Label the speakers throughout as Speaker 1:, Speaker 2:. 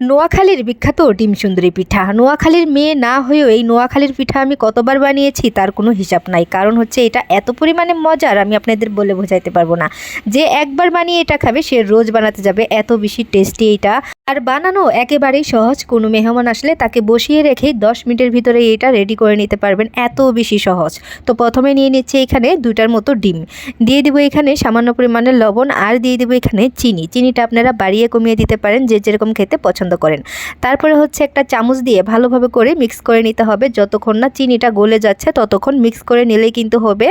Speaker 1: নোয়াখালীর বিখ্যাত ডিম সুন্দরী পিঠা। নোয়াখালীর মেয়ে না হয়েও এই নোয়াখালীর পিঠা আমি কতবার বানিয়েছি তার কোনো হিসাব নাই। কারণ হচ্ছে এটা এত পরিমাণে মজার, আমি আপনাদের বলে বোঝাইতে পারব না। যে একবার বানিয়ে এটা খাবে, সে রোজ বানাতে যাবে, এত বেশি টেস্টি এটা। আর বানানো একেবারেই সহজ, কোনো মেহমান আসলে তাকে বসিয়ে রেখেই দশ মিনিটের ভিতরে এটা রেডি করে নিতে পারবেন, এত বেশি সহজ। তো প্রথমে নিয়ে নিচ্ছি এখানে দুইটার মতো ডিম। দিয়ে দিব এখানে সামান্য পরিমাণে লবণ আর দিয়ে দিব এখানে চিনি। চিনিটা আপনারা বাড়িয়ে কমিয়ে দিতে পারেন, যে যেরকম খেতে পছন্দ করেন। তারপরে হচ্ছে একটা চামচ দিয়ে ভালোভাবে করে মিক্স করে নিতে হবে। যতক্ষণ না চিনিটা গলে যাচ্ছে, ততক্ষণ মিক্স করে নিলেই কিন্তু হবে।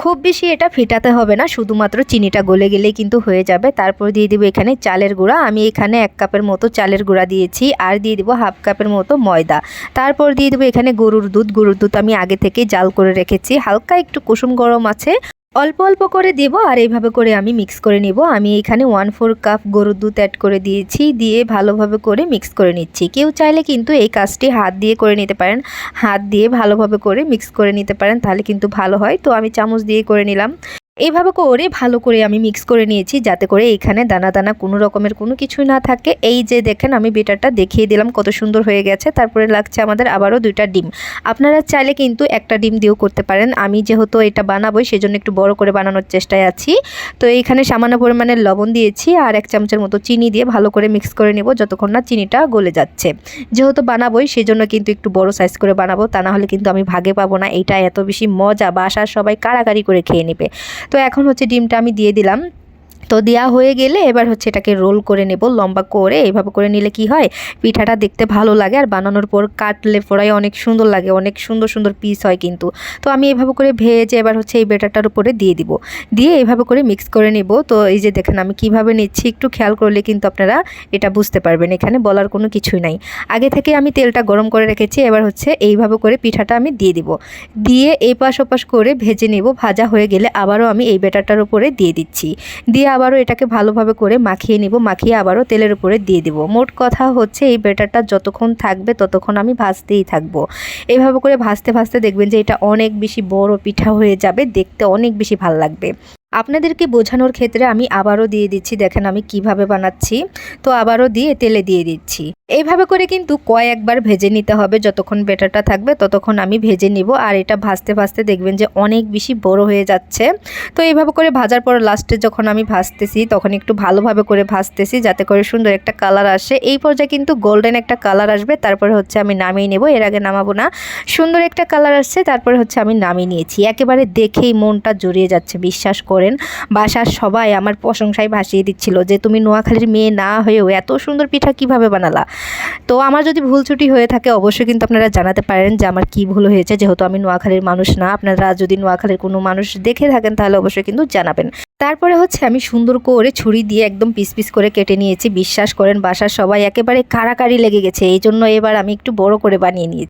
Speaker 1: খুব বেশি এটা ফেটাতে হবে না, শুধুমাত্র চিনিটা গলে গেলেই কিন্তু হয়ে যাবে। তারপর দিয়ে দিব এখানে চালের গুঁড়া। আমি এখানে এক কাপের মতো চালের গুঁড়া দিয়েছি, আর দিয়ে দিব হাফ কাপের মতো ময়দা। তারপর দিয়ে দেবো এখানে গরুর দুধ। গরুর দুধ আমি আগে থেকে জাল করে রেখেছি। হালকা একটু কুসুম গরম আছে। অল্প অল্প করে দেব আর এইভাবে করে আমি মিক্স করে নেব। আমি এখানে ওয়ান ফোর কাপ গরুর দুধ অ্যাড করে দিয়েছি, দিয়ে ভালোভাবে করে মিক্স করে নিচ্ছি। কেউ চাইলে কিন্তু এই কাজটি হাত দিয়ে করে নিতে পারেন। হাত দিয়ে ভালোভাবে করে মিক্স করে নিতে পারেন, তাহলে কিন্তু ভালো হয়। তো আমি চামচ দিয়ে করে নিলাম। এইভাবে করে ভালো করে আমি মিক্স করে নিয়েছি যাতে করে এখানে দানা দানা কোনো রকমের কোনো কিছুই না থাকে। এই যে দেখেন আমি বেটারটা দেখিয়ে দিলাম কত সুন্দর হয়ে গেছে। তারপরে লাগছে আমাদের আবারও দুইটা ডিম। আপনারা চাইলে কিন্তু একটা ডিম দিয়েও করতে পারেন। আমি যেহেতু এটা বানাবোই সেজন্য একটু বড় করে বানানোর চেষ্টায় আছি। তো এইখানে সামান্য পরিমাণে লবণ দিয়েছি আর এক চামচের মতো চিনি দিয়ে ভালো করে মিক্স করে নেব যতক্ষণ না চিনিটা গলে যাচ্ছে। যেহেতু বানাবোই, সেজন্য কিন্তু একটু বড় সাইজ করে বানাবো। তা না হলে কিন্তু আমি ভাগে পাবো না। এটা এত বেশি মজা, বাসার সবাই কাড়াকাড়ি করে খেয়ে নেবে। তো এখন হচ্ছে ডিমটা আমি দিয়ে দিলাম। তো দেওয়া হয়ে গেলে এবার হচ্ছে এটাকে রোল করে নেব, লম্বা করে এইভাবে করে নিলে কি হয়? পিঠাটা দেখতে ভালো লাগে আর বানানোর পর কাটলে পরাই অনেক সুন্দর লাগে, অনেক সুন্দর সুন্দর পিস হয় কিন্তু। তো আমি এভাবে করে ভেজে এবার হচ্ছে এই বেটারটার উপরে দিয়ে দিব। দিয়ে এভাবে করে মিক্স করে নেব। তো এই যে দেখেন আমি কীভাবে নিচ্ছি, একটু খেয়াল করলে কিন্তু আপনারা এটা বুঝতে পারবেন। এখানে বলার কোনো কিছুই নাই। আগে থেকে আমি তেলটা গরম করে রেখেছি, এবার হচ্ছে এইভাবে করে পিঠাটা আমি দিয়ে দিব। দিয়ে এই পাশ ওপাশ করে ভেজে নেব, ভাজা হয়ে গেলে আবারও আমি এই বেটারটার উপরে দিয়ে দিচ্ছি। দিয়ে আবারও এটাকে ভালোভাবে করে মাখিয়ে নিব, মাখিয়ে আবারও তেলের উপরে দিয়ে দিব। মোট কথা হচ্ছে এই ব্যাটারটা যতক্ষণ থাকবে ততক্ষণ আমি ভাজতেই থাকব। এইভাবে করে ভাজতে ভাজতে দেখবেন যে এটা অনেক বেশি বড় পিঠা হয়ে যাবে, দেখতে অনেক বেশি ভালো লাগবে। আপনাদেরকে বোঝানোর ক্ষেত্রে আমি আবারও দিয়ে দিচ্ছি, দেখেন আমি কীভাবে বানাচ্ছি। তো আবারও দিয়ে তেলে দিয়ে দিচ্ছি। এইভাবে করে কিন্তু কয়েকবার ভেজে নিতে হবে। যতক্ষণ বেটারটা থাকবে ততক্ষণ আমি ভেজে নিব। আর এটা ভাজতে ভাজতে দেখবেন যে অনেক বেশি বড় হয়ে যাচ্ছে। তো এইভাবে করে ভাজার পর লাস্টে যখন আমি ভাজতেছি, তখন একটু ভালোভাবে করে ভাজতেছি যাতে করে সুন্দর একটা কালার আসে। এই পর্যায়ে কিন্তু গোল্ডেন একটা কালার আসবে। তারপরে হচ্ছে আমি নামিয়ে নেব। এর আগে নামাবো না। সুন্দর একটা কালার আসছে। তারপরে হচ্ছে আমি নামিয়ে নিয়েছি। একেবারে দেখেই মনটা জড়িয়ে যাচ্ছে। বিশ্বাস করেন, বাসার সবাই আমার প্রশংসায় ভাসিয়ে দিচ্ছিল যে, তুমি নোয়াখালীর মেয়ে না হয়েও এত সুন্দর পিঠা কীভাবে বানালা? তো আমার যদি ভুল ছুটি হয়ে থাকে, অবশ্যই কিন্তু আপনারা জানাতে পারেন যে আমার কি ভুল হয়েছে। যেহেতু আমি নোয়াখালীর মানুষ না, আপনারা যদি নোয়াখালীর কোনো মানুষ দেখে থাকেন, তাহলে অবশ্যই কিন্তু জানাবেন। তারপরে হচ্ছে আমি সুন্দর করে ছুরি দিয়ে একদম পিস পিস করে কেটে নিয়েছি। বিশ্বাস করেন, বাসার সবাই একেবারে কাড়াকাড়ি লেগে গেছে। এই জন্য এবার আমি একটু বড় করে বানিয়ে নিয়েছি।